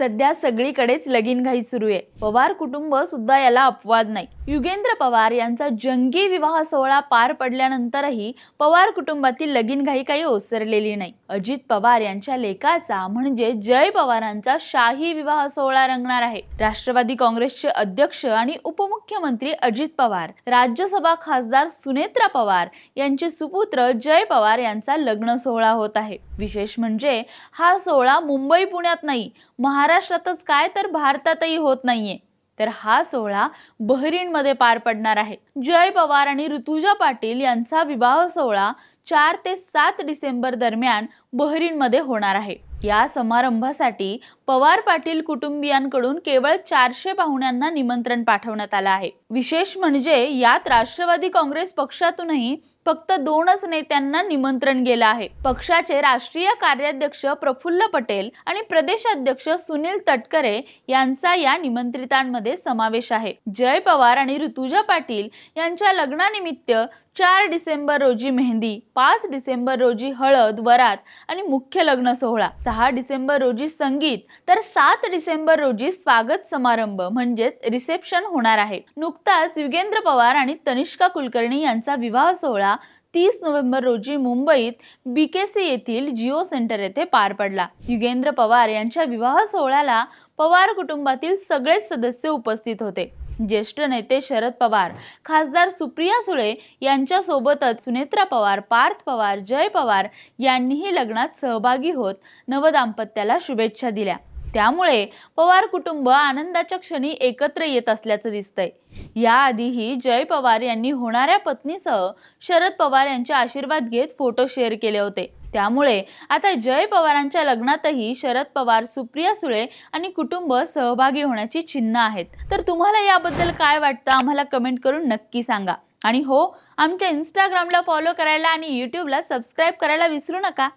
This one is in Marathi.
सध्या सगळीकडेच लगीन घाई सुरू आहे. पवार कुटुंब सुद्धा याला अपवाद नाही. युगेंद्र पवार यांचा जंगी विवाह सोहळा पार पडल्यानंतरही पवार कुटुंबातील लगीन घाई काही ओसरलेली नाही. अजित पवार यांच्या लेखाचा म्हणजे जय पवारांचा शाही विवाह सोहळा रंगणार आहे. राष्ट्रवादी काँग्रेसचे अध्यक्ष आणि उपमुख्यमंत्री अजित पवार राज्यसभा खासदार सुनेत्रा पवार यांचे सुपुत्र जय पवार यांचा लग्न सोहळा होत आहे. विशेष म्हणजे हा सोहळा मुंबई पुण्यात नाही महाराष्ट्रातच काय तर भारतातही होत नाहीये. तर हा सोहळा बहरीनमध्ये पार पडणार आहे. जय पवार आणि ऋतुजा पाटील यांचा विवाह सोहळा चार ते सात डिसेंबर दरम्यान बहरीनमध्ये होणार आहे. या समारंभासाठी पवार पाटील कुटुंबियांकडून केवळ चारशे पाहुण्यांना निमंत्रण पाठवण्यात आलं आहे. विशेष म्हणजे यात राष्ट्रवादी काँग्रेस पक्षातूनही फक्त दोनच नेत्यांना निमंत्रण गेलं आहे. पक्षाचे राष्ट्रीय कार्याध्यक्ष प्रफुल्ल पटेल आणि प्रदेशाध्यक्ष सुनील तटकरे यांचा या निमंत्रितांमध्ये समावेश आहे. जय पवार आणि ऋतुजा पाटील यांच्या लग्नानिमित्त चार डिसेंबर रोजी मेहंदी पाच डिसेंबर रोजी हळद वरात आणि मुख्य लग्न सोहळा सहा डिसेंबर रोजी संगीत तर सात डिसेंबर रोजी स्वागत समारंभ म्हणजेच रिसेप्शन होणार आहे. नुकताच युगेंद्र पवार आणि तनिष्का कुलकर्णी यांचा विवाह सोहळा तीस नोव्हेंबर रोजी मुंबईत बीकेसी येथील जिओ सेंटर येथे पार पडला. युगेंद्र पवार यांच्या विवाह सोहळ्याला पवार कुटुंबातील सगळेच सदस्य उपस्थित होते. ज्येष्ठ नेते शरद पवार खासदार सुप्रिया सुळे यांच्यासोबतच सुनेत्रा पवार पार्थ पवार जय पवार यांनीही लग्नात सहभागी होत नवदाम्पत्याला शुभेच्छा दिल्या. त्यामुळे पवार कुटुंब आनंदाच्या क्षणी एकत्र येत असल्याचं दिसतंय. याआधीही जय पवार यांनी होणाऱ्या पत्नीसह शरद पवार यांचे आशीर्वाद घेत फोटो शेअर केले होते. त्यामुळे आता जय पवारांच्या लग्नातही शरद पवार सुप्रिया सुळे आणि कुटुंब सहभागी होण्याची चिन्ह आहेत. तर तुम्हाला याबद्दल काय वाटतं? आम्हाला कमेंट करून नक्की सांगा. आणि हो आमच्या इंस्टाग्रामला फॉलो करायला आणि यूट्यूबला सबस्क्राईब करायला विसरू नका.